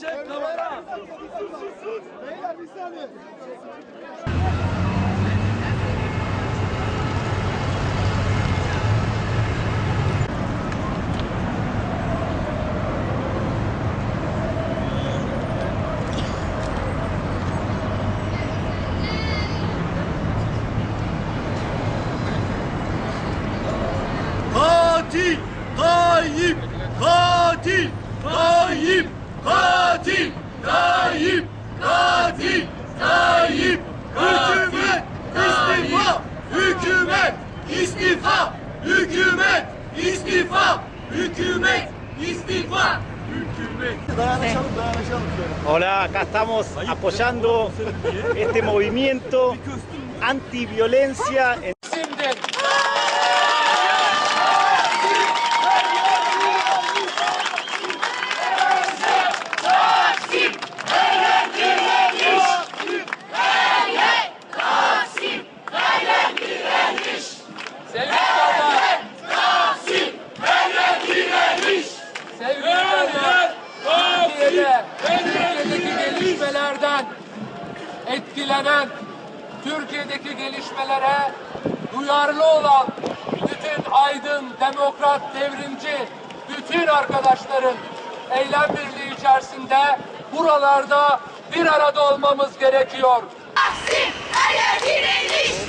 çek kamera. Beyler bir saniye. Katil, Tayyip, katil, Tayyip, katil, Tayyip, katil, Tayyip, hükümet istifa, hükümet istifa, hükümet istifa, hükümet istifa. Hola, acá estamos apoyando este movimiento antiviolencia en gelişmelerden etkilenen, Türkiye'deki gelişmelere duyarlı olan bütün aydın, demokrat, devrimci, bütün arkadaşların eylem birliği içerisinde buralarda bir arada olmamız gerekiyor. Taksim, hayır direniş!